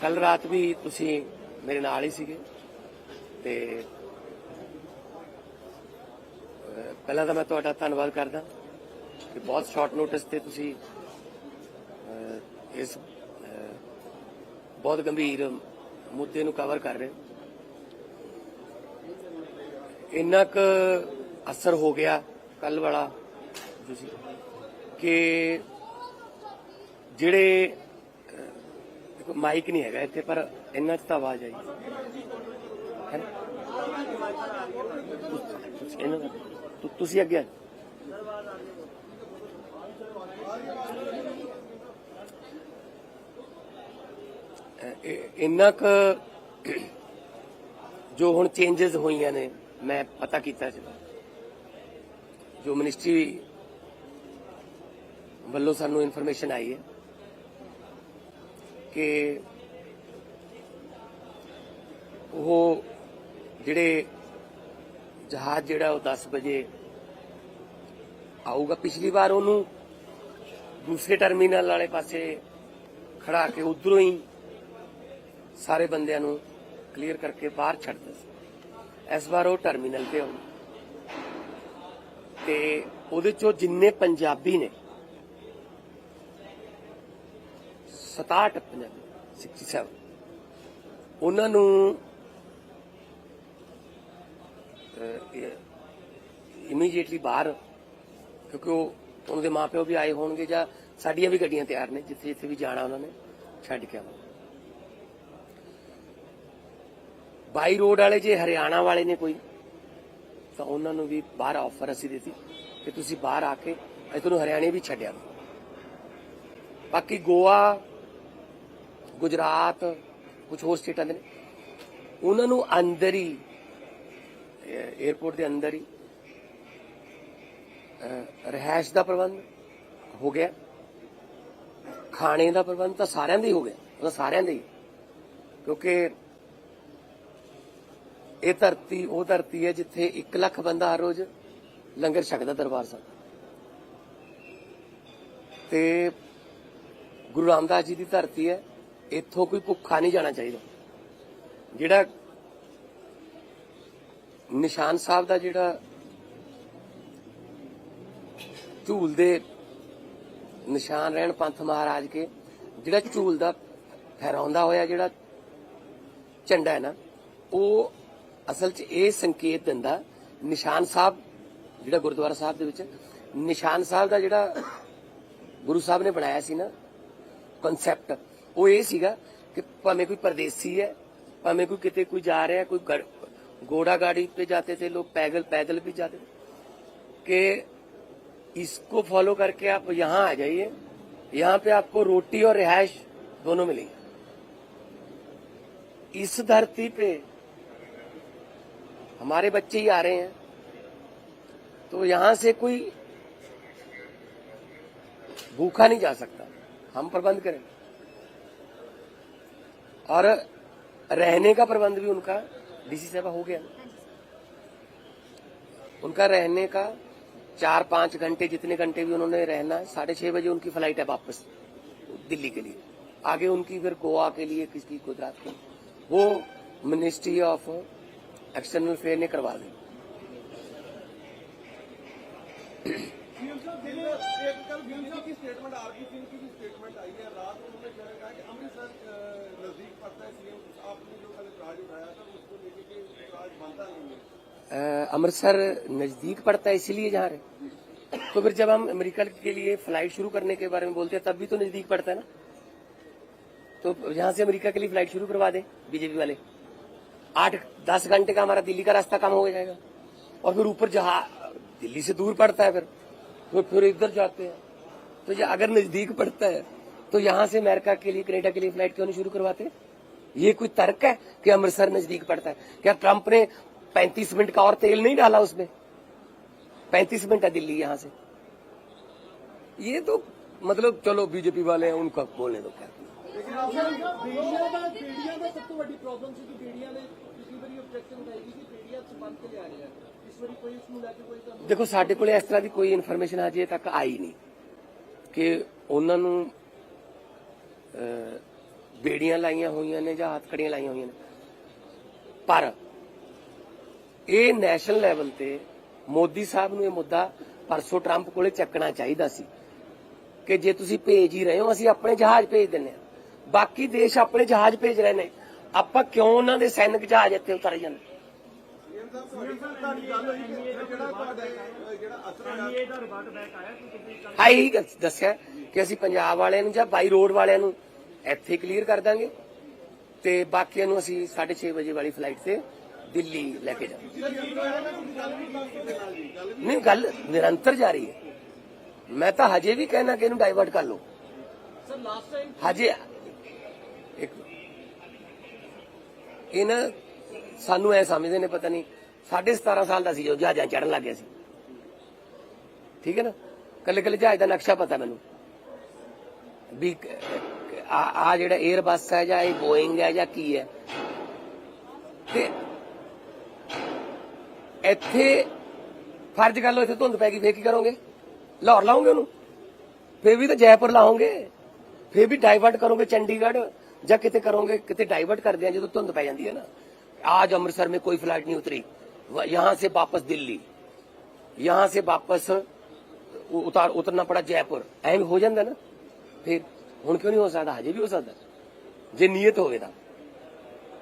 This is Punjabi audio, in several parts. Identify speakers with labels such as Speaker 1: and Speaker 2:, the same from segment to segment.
Speaker 1: ਕੱਲ ਰਾਤ ਵੀ ਤੁਸੀਂ ਮੇਰੇ ਨਾਲ ਹੀ ਸੀਗੇ ਤੇ ਪਹਿਲਾਂ ਤਾਂ ਮੈਂ ਤੁਹਾਡਾ ਧੰਨਵਾਦ ਕਰਦਾ ਕਿ ਬਹੁਤ ਸ਼ਾਰਟ ਨੋਟਿਸ ਤੇ ਤੁਸੀਂ ਇਸ ਬਹੁਤ ਗੰਭੀਰ ਮੁੱਦੇ ਨੂੰ ਕਵਰ ਕਰ ਰਹੇ ਹੋ। ਇੰਨਾ ਕੁ ਅਸਰ ਹੋ ਗਿਆ ਕੱਲ ਵਾਲਾ ਤੁਸੀਂ, ਕਿ ਜਿਹੜੇ ਮਾਈਕ ਨਹੀਂ ਹੈਗਾ ਇੱਥੇ ਪਰ ਇੰਨਾ ਚ ਤਾਂ ਆਵਾਜ਼ ਆਈ। ਹੈ ਤੁਸੀਂ- ਇਹਨਾਂ ਦਾ ਤੁ- ਤੁਸੀਂ ਅੱਗੇ ਆ ਜਾਓ। ਅਹ, ਇਹ- ਇੰਨਾ ਕੁ ਜੋ ਹੁਣ ਚੇਂਜਸ ਹੋਈਆਂ ਨੇ ਮੈਂ ਪਤਾ ਕੀਤਾ ਸੀ। ਜੋ ਮਿਨਿਸਟਰੀ ਵੱਲੋਂ ਸਾਨੂੰ ਇਨਫੋਰਮੇਸ਼ਨ ਆਈ ਹੈ। ਕਿ ਉਹ ਜਿਹੜੇ ਜਹਾਜ਼ ਜਿਹੜਾ ਉਹ 10 ਵਜੇ ਆਊਗਾ, ਪਿਛਲੀ ਵਾਰ ਉਹਨੂੰ ਦੂਸਰੇ ਟਰਮੀਨਲ ਵਾਲੇ ਪਾਸੇ ਖੜਾ ਕੇ ਉਧਰੋਂ ਹੀ ਸਾਰੇ ਬੰਦਿਆਂ ਨੂੰ ਕਲੀਅਰ ਕਰਕੇ ਬਾਹਰ ਛੱਡਦਾ ਸੀ। ਇਸ ਵਾਰ ਉਹ ਟਰਮੀਨਲ ਤੇ ਆਉ ਤੇ ਉਹਦੇ ਚੋਂ ਜਿੰਨੇ ਪੰਜਾਬੀ ਨੇ 67 ਪੰਜਾਬੀ 67 ਉਹਨਾਂ ਨੂੰ ਇਮੀਡੀਏਟਲੀ ਬਾਹਰ, ਕਿਉਂਕਿ ਉਹ ਉਹਨਾਂ ਦੇ ਮਾਪਿਓ ਵੀ ਆਏ ਹੋਣਗੇ ਜਾਂ ਸਾਡੀਆਂ ਵੀ ਗੱਡੀਆਂ ਤਿਆਰ ਨੇ, ਜਿੱਥੇ ਜਿੱਥੇ ਵੀ ਜਾਣਾ ਉਹਨਾਂ ਨੇ, ਛੱਡ ਕੇ ਆਵਾਂਗੇ। ਬਾਈ ਰੋਡ ਵਾਲੇ ਜੇ ਹਰਿਆਣਾ ਵਾਲੇ ਨੇ ਕੋਈ, ਤਾਂ ਉਹਨਾਂ ਨੂੰ ਵੀ ਬਾਹਰ ਆਫਰ ਅਸੀਂ ਦਿੱਤੀ ਕਿ ਤੁਸੀਂ ਬਾਹਰ ਆ ਕੇ, ਅਸੀਂ ਤੁਹਾਨੂੰ ਹਰਿਆਣੇ ਵੀ ਛੱਡਿਆ। ਬਾਕੀ ਗੋਆ ਗੁਜਰਾਤ ਕੁਝ ਹੋਰ ਸਟੇਟਾਂ ਦੇ ਨੇ। ਉਹਨਾਂ ਨੂੰ ਅੰਦਰ ਹੀ 에어ਪੋਰਟ ਦੇ ਅੰਦਰ ਹੀ ਅਹ, ਰਿਹਾਇਸ਼ ਦਾ ਪ੍ਰਬੰਧ ਹੋ ਗਿਆ। ਖਾਣੇ ਦਾ ਪ੍ਰਬੰਧ ਤਾਂ ਸਾਰਿਆਂ ਦਾ ਹੀ ਹੋ ਗਿਆ। ਉਹ ਸਾਰਿਆਂ ਦਾ ਹੀ। ਕਿਉਂਕਿ ਇਹ ਧਰਤੀ ਉਹ ਧਰਤੀ ਹੈ ਜਿੱਥੇ 1 ਲੱਖ ਬੰਦਾ ਹਰ ਰੋਜ਼ ਲੰਗਰ ਛਕਦਾ ਦਰਬਾਰ ਸਾਹਿਬ। ਤੇ ਗੁਰੂ ਰਾਮਦਾਸ ਜੀ ਦੀ ਧਰਤੀ ਹੈ। ਇੱਥੋਂ ਕੋਈ ਭੁੱਖਾ ਨਹੀਂ ਜਾਣਾ ਚਾਹੀਦਾ। ਜਿਹੜਾ ਨਿਸ਼ਾਨ ਸਾਹਿਬ ਦਾ ਜਿਹੜਾ ਝੂਲ ਦੇ ਨਿਸ਼ਾਨ ਰਹਿਣ ਪੰਥ ਮਹਾਰਾਜ ਕੇ, ਜਿਹੜਾ ਝੂਲ ਦਾ ਫਹਿਰਾਉਂਦਾ ਹੋਇਆ ਜਿਹੜਾ ਝੰਡਾ ਹੈ ਨਾ, ਉਹ ਅਸਲ 'ਚ ਇਹ ਸੰਕੇਤ ਦਿੰਦਾ, ਨਿਸ਼ਾਨ ਸਾਹਿਬ, ਜਿਹੜਾ ਗੁਰਦੁਆਰਾ ਸਾਹਿਬ ਦੇ ਵਿੱਚ, ਨਿਸ਼ਾਨ ਸਾਹਿਬ ਦਾ ਜਿਹੜਾ ਗੁਰੂ ਸਾਹਿਬ ਨੇ ਬਣਾਇਆ ਸੀ ਨਾ ਕਨਸੈਪਟ ਉਹ ਇਹ ਸੀਗਾ ਕਿ ਭਾਵੇਂ ਕੋਈ ਪਰਦੇਸੀ ਹੈ ਭਾਵੇਂ ਕੋਈ ਕਿਤੇ ਕੋਈ ਜਾ ਰਿਹਾ ਕੋਈ ਗੜ- घोड़ा गाड़ी पे जाते थे लोग पैदल पैदल भी जाते थे कि इसको फॉलो करके आप यहाँ आ जाइए यहाँ पे आपको रोटी और रिहायश दोनों मिलेगी इस धरती पे हमारे बच्चे ही आ रहे हैं तो यहाँ से कोई भूखा नहीं जा सकता हम प्रबंध करें और रहने का प्रबंध भी उनका डीसी साहब हो गया। उनका रहने का चार पाँच घंटे जितने घंटे भी उन्होंने रहना है साढ़े छह बजे उनकी फ़्लाइट है वापस दिल्ली के लिए। आगे उनकी फिर गोवा के लिए किसकी गुजरात के लिए। वो मिनिस्ट्री ऑफ़ एक्सटर्नल अफेयर ने करवा दी।
Speaker 2: स्टेटमेंट आरपी सिंह की स्टेटमेंट आई है रात में उन्होंने कहा कहा कि अमृतसर अ, नज़दीक पड़ता है सीएम आपने जो कल इतराज उठाया था उसको लेके के इतराज बनता नहीं है
Speaker 1: अ, अमृतसर नज़दीक पड़ता है इसीलिए जा रहे। तो फिर जब हम अमेरिका के लिए फ़्लाइट शुरू करने के बारे में बोलते हैं, तब भी तो नज़दीक पड़ता है ना? तो यहाँ से अमेरिका के लिए फ़्लाइट शुरू करवा दे बीजेपी वाले। आठ, दस घंटे का हमारा दिल्ली का रास्ता कम हो जाएगा। और फिर ऊपर जहाँ, दिल्ली से दूर पड़ता है फिर। तो फिर इधर जाते हैं। तो ये अगर नज़दीक पड़ता है तो यहाँ से अमेरिका के लिए, कनेडा के लिए फ़्लाइट क्यों नहीं शुरू करवाते? ये कोई तर्क है कि अमृतसर नजदीक पड़ता है क्या ट्रंप ने 35 मिनट का और तेल नहीं डाला उसमें 35 मिनट है दिल्ली यहां से ये तो मतलब चलो बीजेपी वाले हैं उनका बोलने दो क्या
Speaker 2: ਬੇੜੀਆਂ ਦਾ ਬੇੜੀਆਂ ਦਾ ਸਭ ਤੋਂ ਵੱਡੀ ਪ੍ਰੋਬਲਮ ਸੀ ਕਿ ਬੇੜੀਆਂ ਨੇ ਪਿਛਲੀ ਵਾਰੀ ਆਬਜੈਕਸ਼ਨ ਉਠਾਈ ਸੀ ਕਿ ਬੇੜੀਆਂ ਚ ਬੰਦ ਕੇ ਲਿਆ ਰਹੇ ਆ ਇਸ ਵਾਰੀ ਕੋਈ ਇਸ ਨੂੰ ਲੈ ਕੇ ਕੋਈ ਤੁਹਾਨੂੰ
Speaker 1: ਦੇਖੋ ਸਾਡੇ ਕੋਲੇ ਇਸ ਤਰ੍ਹਾਂ ਦੀ ਕੋਈ ਇਨਫੋਰਮੇਸ਼ਨ ਅਜੇ ਤੱਕ ਆਈ ਨਹੀਂ ਕਿ ਉਹਨਾਂ ਨੂੰ ਅਹ, ਬੇੜੀਆਂ ਲਾਈਆਂ ਹੋਈਆਂ ਨੇ ਜਾਂ ਹੱਥਕੜੀਆਂ ਲਾਈਆਂ ਹੋਈਆਂ ਨੇ। ਪਰ ਇਹ ਨੈਸ਼ਨਲ ਲੈਵਲ ਤੇ ਮੋਦੀ ਸਾਹਿਬ ਨੂੰ ਇਹ ਮੁੱਦਾ ਪਰਸੋਂ ਟਰੰਪ ਕੋਲੇ ਚੱਕਣਾ ਚਾਹੀਦਾ ਸੀ ਕਿ ਜੇ ਤੁਸੀਂ ਭੇਜ ਹੀ ਰਹੇ ਹੋ, ਅਸੀਂ ਆਪਣੇ ਜਹਾਜ਼ ਭੇਜ ਦਿੰਨੇ ਆ ਬਾਕੀ ਦੇਸ਼ ਆਪਣੇ ਜਹਾਜ਼ ਭੇਜ ਰਹੇ ਨੇ। ਆਪਾਂ ਕਿਉਂ ਉਹਨਾਂ ਦੇ ਸੈਨਿਕ ਜਹਾਜ਼ ਇੱਥੇ ਉਤਾਰੇ ਜਾਂਦੇ?
Speaker 2: ਸੀਐਮ
Speaker 1: ਇਹੀ ਦੱਸਿਆ ਕਿ ਅਸੀਂ ਪੰਜਾਬ ਵਾਲਿਆਂ ਨੂੰ ਜਾਂ ਬਾਈ ਰੋਡ ਵਾਲਿਆਂ ਨੂੰ ਇੱਥੇ ਕਲੀਅਰ ਕਰ ਦਾਂਗੇ। ਤੇ ਬਾਕੀਆਂ ਨੂੰ ਅਸੀਂ 6:30 ਵਜੇ ਵਾਲੀ ਫਲਾਈਟ ਤੇ ਦਿੱਲੀ ਲੈ ਕੇ ਜਾਵਾਂਗੇ। ਨਹੀਂ, ਗੱਲ ਨਿਰੰਤਰ ਜਾਰੀ ਹੈ। ਮੈਂ ਤਾਂ ਹਜੇ ਵੀ ਕਹਿਣਾ ਕਿ ਇਹਨੂੰ ਡਾਈਵਰਟ ਕਰ ਲਓ।
Speaker 3: ਸਰ ਲਾਸਟ ਟਾਈਮ
Speaker 1: ਹਜੇ ਇੱਕ ਇਹ ਨਾ ਸਾਨੂੰ ਐ ਸਮਝਦੇ ਨੇ, ਪਤਾ ਨਹੀਂ 17.5 ਸਾਲ ਦਾ ਸੀ ਜੋ ਜਹਾਜ਼ਾਂ ਚੜਨ ਲੱਗ ਗਿਆ ਸੀ। ਠੀਕ ਹੈ ਨਾ? ਕੱਲੇ ਕੱਲੇ ਜਹਾਜ਼ ਦਾ ਨਕਸ਼ਾ ਪਤਾ ਮੈਨੂੰ। ਵੀ ਆ ਜਿਹੜਾ 에ਅਰਬਸ ਹੈ ਜਾਂ ਇਹ ਬੋਇੰਗ ਹੈ ਜਾਂ ਕੀ ਹੈ? ਤੇ ਇੱਥੇ ਫਰਜ਼ ਕਰ ਲਓ ਇੱਥੇ ਧੁੰਦ ਪੈ ਗਈ, ਫੇਰ ਕੀ ਕਰੋਗੇ? ਲਾਹੌਰ ਲਾਉਂਗੇ ਉਹਨੂੰ? ਫੇਰ ਵੀ ਤਾਂ ਜੈਪੁਰ ਲਾਉਂਗੇ ਫੇਰ ਵੀ ਡਾਈਵਰਟ ਕਰੋਗੇ ਚੰਡੀਗੜ੍ਹ ਜਾਂ ਕਿਤੇ ਕਰੋਗੇ, ਕਿਤੇ ਡਾਈਵਰਟ ਕਰਦੇ ਆ ਜਦੋਂ ਧੁੰਦ ਪੈ ਜਾਂਦੀ ਹੈ ਨਾ। ਆਜ ਅੰਮ੍ਰਿਤਸਰ ਮੇ ਕੋਈ ਫਲਾਈਟ ਨਹੀਂ ਉਤਰੀ। ਯਹਾਂ ਸੇ ਵਾਪਸ ਦਿੱਲੀ। यहाँ ਸੇ वापस ਉਤਾਰ ਉਤਰਨਾ ਪੜਾ जयपुर ऐम हो जाता ना फिर ਹੁਣ ਕਿਉਂ ਨਹੀਂ ਹੋ ਸਕਦਾ? ਹਜੇ ਵੀ ਹੋ ਸਕਦਾ। ਜੇ ਨੀਅਤ ਹੋਵੇ ਤਾਂ।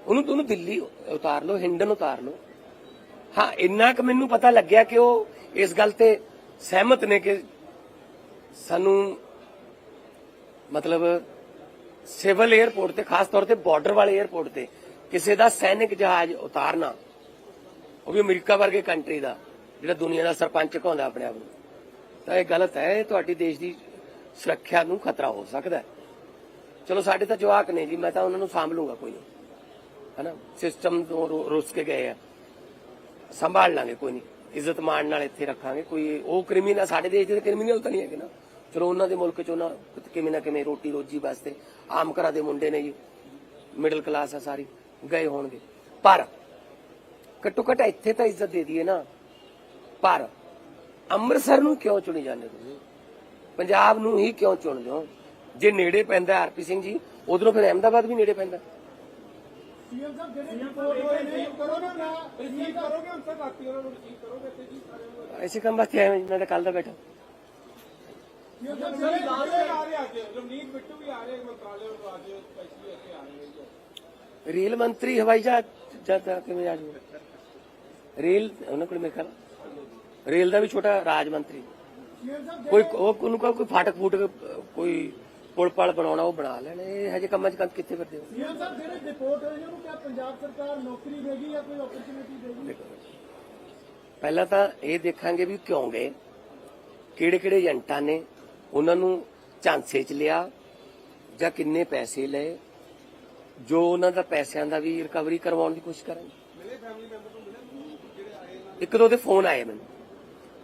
Speaker 1: ਉਹਨੂੰ ਉਹਨੂੰ ਦਿੱਲੀ ਉਤਾਰ ਲਓ, ਹਿੰਡਨ ਉਤਾਰ ਲਓ। ਹਾਂ, ਇੰਨਾ ਕੁ ਮੈਨੂੰ ਪਤਾ ਲੱਗਿਆ ਕਿ ਉਹ ਇਸ ਗੱਲ ਤੇ ਸਹਿਮਤ ਨੇ ਕਿ ਸਾਨੂੰ ਮਤਲਬ ਸਿਵਲ 에ਅਰਪੋਰਟ ਤੇ, ਖਾਸ ਤੌਰ ਤੇ ਬਾਰਡਰ ਵਾਲੇ 에ਅਰਪੋਰਟ ਤੇ ਕਿਸੇ ਦਾ ਸੈਨਿਕ ਜਹਾਜ਼ ਉਤਾਰਨਾ, ਉਹ ਵੀ ਅਮਰੀਕਾ ਵਰਗੇ ਕੰਟਰੀ ਦਾ, ਜਿਹੜਾ ਦੁਨੀਆ ਦਾ ਸਰਪੰਚ ਕਹਾਉਂਦਾ ਆਪਣੇ ਆਪ ਨੂੰ। ਤਾਂ ਇਹ ਗਲਤ ਹੈ ਤੁਹਾਡੀ ਦੇਸ਼ ਦੀ ਸੁਰੱਖਿਆ ਨੂੰ ਖਤਰਾ ਹੋ ਸਕਦਾ ਹੈ। ਚਲੋ, ਸਾਡੇ ਤਾਂ ਜਵਾਕ ਨੇ ਜੀ, ਮੈਂ ਤਾਂ ਉਹਨਾਂ ਨੂੰ ਸਾਂਭ ਲੂੰਗਾ ਕੋਈ ਨਹੀਂ। ਹਨਾ? ਸਿਸਟਮ ਤੋਂ ਰੁੱਸ ਕੇ ਗਏ ਆ। ਸੰਭਾਲ ਲਾਂਗੇ ਕੋਈ ਨਹੀਂ। ਇੱਜ਼ਤ ਮਾਣ ਨਾਲ ਇੱਥੇ ਰੱਖਾਂਗੇ। ਕੋਈ ਉਹ ਕ੍ਰਿਮੀਨਲ ਸਾਡੇ ਦੇਸ਼ ਦੇ ਕ੍ਰਿਮੀਨਲ ਤਾਂ ਨਹੀਂ ਹੈਗੇ ਨਾ। ਚਲੋ, ਉਹਨਾਂ ਦੇ ਮੁਲਕ ਚ ਉਹਨਾਂ ਕਿਵੇਂ ਨਾ ਕਿਵੇਂ ਰੋਟੀ ਰੋਜੀ ਵਾਸਤੇ ਆਮ ਘਰਾਂ ਦੇ ਮੁੰਡੇ ਨੇ ਜੀ ਮਿਡਲ ਕਲਾਸ ਆ ਸਾਰੀ, ਗਏ ਹੋਣਗੇ। ਪਰ ਘੱਟੋ ਘੱਟ ਇੱਥੇ ਤਾਂ ਇੱਜ਼ਤ ਦੇ ਦਈਏ ਨਾ। ਪਰ ਅੰਮ੍ਰਿਤਸਰ ਨੂੰ ਕਿਉਂ ਚੁਣੀ ਜਾਂਦੇ ਤੁਸੀਂ? ਪੰਜਾਬ ਨੂੰ ਹੀ ਕਿਉਂ ਚੁਣਦੇ ਹੋ? ਜੇ ਨੇੜੇ ਪੈਂਦਾ ਆਰਪੀ ਸਿੰਘ ਜੀ, ਉਧਰੋਂ ਫਿਰ ਅਹਿਮਦਾਬਾਦ ਵੀ ਨੇੜੇ ਪੈਂਦਾ।
Speaker 2: ਸੀਐਮ ਸਾਹਿਬ ਜਿਹੜੇ ਰਿਪੋਰਟ ਹੋਏ ਨੇ ਕਰੋਗੇ ਨਾ ਰਿਸੀਵ ਕਰੋਗੇ ਹੁਣ ਤੱਕ ਆਤੀ ਉਹਨਾਂ ਨੂੰ ਰਿਸੀਵ ਕਰੋਗੇ ਤੇ ਜੀ ਸਾਰੇ
Speaker 1: ਐਸੇ ਕੰਮ ਵਾਸਤੇ ਆਇਆ ਮੈਂ ਤਾਂ ਕੱਲ ਦਾ ਬੈਠਾ।
Speaker 2: ਸੀਐਮ ਸਾਹਿਬ ਸਾਰੇ ਆ ਰਹੇ ਅੱਜ ਰਮਨੀਤ ਬਿੱਟੂ ਵੀ ਆ ਰਹੇ ਮੰਤਰਾਲੇ ਨੂੰ ਅੱਜ ਸਪੈਸ਼ਲੀ ਇੱਥੇ ਆ ਰਹੇ
Speaker 1: ਰੇਲ ਮੰਤਰੀ ਹਵਾਈ ਜਹਾਜ਼ ਜਦ ਕਿਵੇਂ ਆ ਜੂ ਰੇਲ, ਉਹਨਾਂ ਕੋਲ ਮੇਰੇ ਖਿਆਲ। ਰੇਲ ਦਾ ਵੀ ਛੋਟਾ ਰਾਜ ਮੰਤਰੀ। ਕੋਈ ਉਹ ਉਹਨੂੰ ਕਹੋ ਕੋਈ ਫਾਟਕ ਫੂਟਕ ਕੋਈ ਪੁਲ ਪਲ ਬਣਾਉਣਾ ਉਹ ਬਣਾ ਲੈਣ। ਇਹ ਹਜੇ ਕੰਮਾਂ 'ਚ ਕੰਮ ਕਿੱਥੇ ਫਿਰਦੇ ਹੋ?
Speaker 2: ਸੀਐਮ ਸਾਹਿਬ ਜਿਹੜੇ ਰਿਪੋਰਟ ਹੋਏ ਨੇ ਉਹਨੂੰ ਕਿਹਾ ਪੰਜਾਬ ਸਰਕਾਰ ਨੌਕਰੀ ਦੇਗੀ ਜਾਂ ਕੋਈ ਓਪਰਚੁਨਿਟੀ ਦੇਗੀ
Speaker 1: ਪਹਿਲਾਂ ਤਾਂ ਇਹ ਦੇਖਾਂਗੇ ਵੀ ਕਿਉਂ ਗਏ। ਕਿਹੜੇ ਕਿਹੜੇ ਏਜੰਟਾਂ ਨੇ ਉਹਨਾਂ ਨੂੰ ਝਾਂਸੇ 'ਚ ਲਿਆ ਜਾਂ ਕਿੰਨੇ ਪੈਸੇ ਲਏ ਜੋ ਉਹਨਾਂ ਦਾ ਪੈਸਿਆਂ ਦਾ ਵੀ ਰਿਕਵਰੀ ਕਰਵਾਉਣ ਦੀ ਕੋਸ਼ਿਸ਼ ਕਰਾਂਗੇ ਇੱਕ ਦੋ ਦੇ ਫੋਨ ਆਏ ਮੈਨੂੰ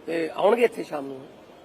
Speaker 1: ਤੇ ਆਉਣਗੇ ਇੱਥੇ ਸ਼ਾਮ ਨੂੰ।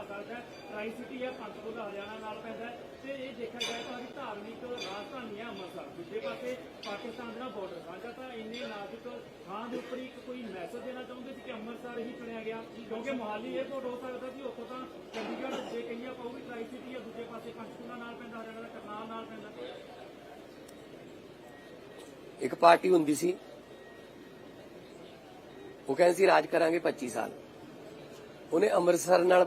Speaker 3: 에ਅਰਪੋਰਟ ਸਕਦਾ ਹੈ ਟਰਾਈ ਸਿਟੀ ਹੈ ਪੰਚਕੂਲਾ ਦਾ ਹਰਿਆਣਾ ਨਾਲ ਪੈਂਦਾ ਹੈ ਤੇ ਇਹ ਦੇਖਿਆ ਜਾਏ ਤਾਂ ਸਾਡੀ ਧਾਰਮਿਕ ਰਾਜਧਾਨੀ ਹੈ ਅੰਮ੍ਰਿਤਸਰ। ਦੂਜੇ ਪਾਸੇ ਪਾਕਿਸਤਾਨ ਦਾ ਬਾਰਡਰ ਸਾਂਝਾ ਤਾਂ ਇੰਨੇ ਨਾਜ਼ੁਕ ਥਾਂ ਦੇ ਉੱਪਰ ਇੱਕ ਕੋਈ ਮੈਸੇਜ ਦੇਣਾ ਚਾਹੁੰਦੇ ਸੀ ਕਿ ਅੰਮ੍ਰਿਤਸਰ ਹੀ ਚੁਣਿਆ ਗਿਆ, ਕਿਉਂਕਿ ਮੁਹਾਲੀ 에ਅਰਪੋਰਟ ਹੋ ਸਕਦਾ ਸੀ, ਉੱਥੋਂ ਤਾਂ ਚੰਡੀਗੜ੍ਹ ਜੇ ਕਹੀਏ ਆਪਾਂ ਉਹ ਵੀ ਟਰਾਈ ਸਿਟੀ ਹੈ, ਦੂਜੇ ਪਾਸੇ ਪੰਚਕੂਲਾ ਨਾਲ ਪੈਂਦਾ, ਹਰਿਆਣਾ ਦਾ ਕਰਨਾਲ ਨਾਲ ਪੈਂਦਾ।
Speaker 1: ਇੱਕ ਪਾਰਟੀ ਹੁੰਦੀ ਸੀ, ਉਹ ਕਹਿੰਦੇ ਸੀ ਰਾਜ ਕਰਾਂਗੇ 25 ਸਾਲ। ਉਹਨੇ ਅੰਮ੍ਰਿਤਸਰ ਨਾਲ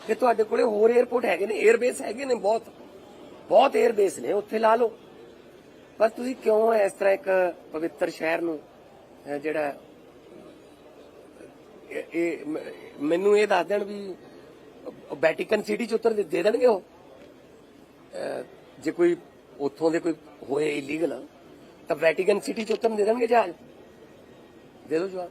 Speaker 1: ਕਿ ਤੁਹਾਡੇ ਕੋਲੇ ਹੋਰ 에어ਪੋਰਟ ਹੈਗੇ ਨੇ 에ਅਰਬੇਸ ਹੈਗੇ ਨੇ ਬਹੁਤ। ਬਹੁਤ 에ਅਰਬੇਸ ਨੇ, ਉੱਥੇ ਲਾ ਲਓ। ਪਰ ਤੁਸੀਂ ਕਿਉਂ ਇਸ ਤਰ੍ਹਾਂ ਇੱਕ ਪਵਿੱਤਰ ਸ਼ਹਿਰ ਨੂੰ ਜਿਹੜਾ, ਇਹ ਮੈਨੂੰ ਇਹ ਦੱਸ ਦੇਣ ਵੀ ਵੈਟੀਕਨ ਸਿਟੀ ਚ ਉਤਰ ਦੇ ਦੇਣਗੇ ਉਹ? ਜੇ ਕੋਈ ਉੱਥੋਂ ਦੇ ਕੋਈ ਹੋਏ ਇਲੀਗਲ ਤਾਂ ਵੈਟੀਕਨ ਸਿਟੀ ਚ ਉਤਰਨ ਦੇ ਦੇਣਗੇ ਜਹਾਜ਼? ਦੇ ਦਿਓ ਜਵਾਬ।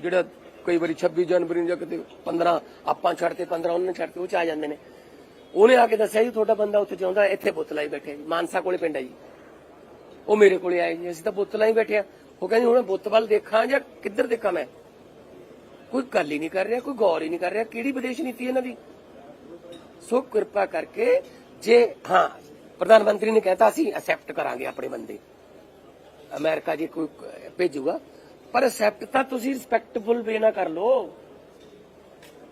Speaker 1: ਜਿਹੜਾ ਕਈ ਵਾਰੀ 26 ਜਨਵਰੀ ਨੂੰ ਜਾਂ ਕਿਤੇ 15 ਆਪਾਂ ਛੱਡਤੇ 15 ਉਹਨਾਂ ਨੇ ਛੱਡਤੇ ਉਹ ਚ ਆ ਜਾਂਦੇ ਨੇ। ਉਹਨੇ ਆ ਕੇ ਦੱਸਿਆ ਜੀ, ਤੁਹਾਡਾ ਬੰਦਾ ਉੱਥੇ ਜਿਉਂਦਾ ਇੱਥੇ ਬੁੱਤ ਲਾਈ ਬੈਠੇ ਮਾਨਸਾ ਕੋਲੇ ਪਿੰਡ ਹੈ ਜੀ। ਉਹ ਮੇਰੇ ਕੋਲੇ ਆਏ ਜੀ, ਅਸੀਂ ਤਾਂ ਬੁੱਤ ਲਾਈ ਬੈਠੇ ਆ। ਉਹ ਕਹਿੰਦੇ, ਹੁਣ ਬੁੱਤ ਵੱਲ ਦੇਖਾਂ ਜਾਂ ਕਿੱਧਰ ਦੇਖਾਂ ਮੈਂ? ਕੋਈ ਗੱਲ ਹੀ ਨਹੀਂ ਕਰ ਰਿਹਾ, ਕੋਈ ਗੌਰ ਹੀ ਨਹੀਂ ਕਰ ਰਿਹਾ। ਕਿਹੜੀ ਵਿਦੇਸ਼ ਨੀਤੀ ਇਹਨਾਂ ਦੀ? ਸੋ ਕਿਰਪਾ ਕਰਕੇ ਜੇ, ਹਾਂ, ਪ੍ਰਧਾਨ ਮੰਤਰੀ ਨੇ ਕਹਿਤਾ ਸੀ ਅਸੈਪਟ ਕਰਾਂਗੇ ਆਪਣੇ ਬੰਦੇ। ਅਮਰੀਕਾ ਜੇ ਕੋਈ ਭੇਜੂਗਾ ਪਰ ਅਸੈਪਟ ਤਾਂ ਤੁਸੀਂ ਰਿਸਪੈਕਟਫੁਲ ਵੇ ਨਾ ਕਰ ਲੋ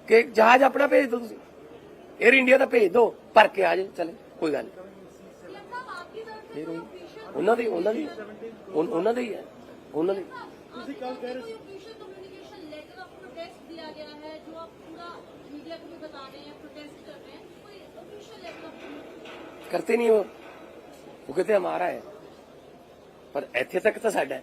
Speaker 1: ਕਿ ਜਹਾਜ਼ ਆਪਣਾ ਭੇਜ ਦਿਓ ਤੁਸੀਂ। 에ਅਰ ਇੰਡੀਆ ਦਾ ਭੇਜ ਦੋ ਭਰ ਕੇ ਆ ਜਾਏ ਚਲੇ ਕੋਈ ਗੱਲ ਨਹੀਂ। ਉਹਨਾਂ ਦੀ ਉਹਨਾਂ ਦੀ ਉਹਨਾਂ ਦੇ ਹੀ। ਹੈ ਉਹਨਾਂ ਦੀ
Speaker 4: ਤੁਸੀਂ ਕੱਲ ਕਹਿ ਰਹੇ ਸੀ
Speaker 1: ਕਰਤੇ ਨਹੀਂ ਉਹ। ਉਹ ਕਹਿੰਦੇ ਹਮਾਰਾ ਹੈ। ਪਰ ਇੱਥੇ ਤੱਕ ਤਾਂ ਸਾਡਾ ਹੈ।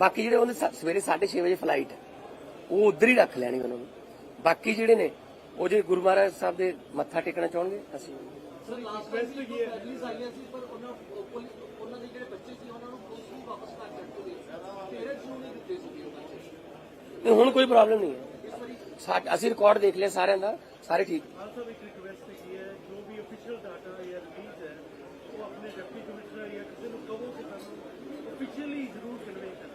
Speaker 1: ਬਾਕੀ ਜਿਹੜੇ ਉਹਨੇ ਸਵੇਰੇ 6:30 ਵਜੇ ਫਲਾਈਟ ਹੈ ਉਹ ਉਧਰ ਹੀ ਰੱਖ ਲੈਣੀ ਉਹਨਾਂ ਨੂੰ। ਬਾਕੀ ਜਿਹੜੇ ਨੇ ਉਹ ਜੇ ਗੁਰੂ ਮਹਾਰਾਜ ਸਾਹਿਬ ਦੇ ਮੱਥਾ ਟੇਕਣਾ ਚਾਹਣਗੇ ਅਸੀਂ
Speaker 3: ਸਰ ਲਾਸਟ ਬੈਸਟ ਕੀ ਹੈ?
Speaker 5: ਪੁਲਿਸ ਆਈਆਂ ਸੀ ਪਰ ਉਹਨਾਂ ਪੁਲਿਸ ਉਹਨਾਂ ਦੇ ਜਿਹੜੇ ਬੱਚੇ ਸੀ ਉਹਨਾਂ ਨੂੰ ਪੁਲਿਸ ਨੂੰ ਵਾਪਸ ਕਰ ਦਿੱਤੇ ਗਏ ਪੇਰੈਂਟਸ ਨੂੰ ਨਹੀਂ ਦਿੱਤੇ ਸੀ ਉਹ ਬੱਚੇ।
Speaker 1: ਨਹੀਂ, ਹੁਣ ਕੋਈ ਪ੍ਰੋਬਲਮ ਨਹੀਂ ਹੈ। ਅਸੀਂ ਰਿਕਾਰਡ ਦੇਖ ਲਿਆ ਸਾਰਿਆਂ ਦਾ ਸਾਰੇ ਠੀਕ।
Speaker 3: ਆਲਸੋ ਇੱਕ ਰਿਕਵੈਸਟ ਕੀ ਹੈ? ਜੋ ਵੀ ਅਫੀਸ਼ੀਅਲ ਡਾਟਾ ਜਾਂ ਰਿਲੀਜ਼ ਹੈ ਉਹ ਆਪਣੇ ਡਿਪਟੀ ਕਮਿਸ਼ਨਰ ਜਾਂ ਕਿਸੇ ਨੂੰ ਕਹੋ ਕਿ ਸਾਨੂੰ ਅਫੀਸ਼ੀਅਲੀ ਜ਼ਰੂਰ ਕਨਵੇ ਕਰਨ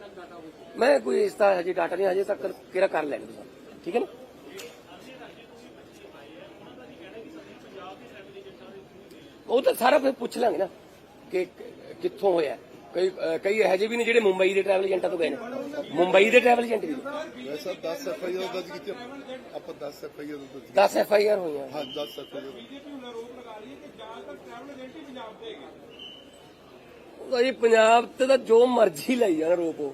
Speaker 5: ਹੋ
Speaker 1: ਮੈਂ ਕੋਈ ਇਸ ਦਾ ਹਜੇ ਡਾਟਾ ਨਹੀਂ ਹਜੇ ਤੱਕ ਕਿਹੜਾ ਕਰ ਲੈਣ ਤੁਸੀਂ? ਠੀਕ ਹੈ ਨਾ? ਉਹ ਤਾਂ ਸਾਰਾ ਫਿਰ ਪੁੱਛ ਲਾਂਗੇ ਨਾ ਕਿ ਕਿੱਥੋਂ ਹੋਇਆ। ਕਈ ਕਈ ਇਹੋ ਜਿਹੇ ਵੀ ਨੇ ਜਿਹੜੇ ਮੁੰਬਈ ਦੇ ਟਰੈਵਲ ਏਜੰਟਾਂ ਤੋਂ ਗਏ ਨੇ। ਮੁੰਬਈ ਦੇ ਟਰੈਵਲ ਏਜੰਟ ਵੀ ਨੇ।
Speaker 6: ਵੈਸਾ 10 ਐਫ ਆਈ ਆਰ ਦਰਜ ਕੀਤੀ। ਆਪਾਂ 10 ਐਫ ਆਈ ਆਰ ਦਰਜ
Speaker 1: 10 ਐਫ ਆਈ ਆਰ ਹੋਈਆਂ।
Speaker 6: ਹਾਂ 10 ਐਫ ਆਈ ਆਰ
Speaker 1: ਉਹ ਜੀ ਪੰਜਾਬ ਤੇ ਤਾਂ ਜੋ ਮਰਜ਼ੀ ਲਈ ਜਾਣ ਰੋਪੋ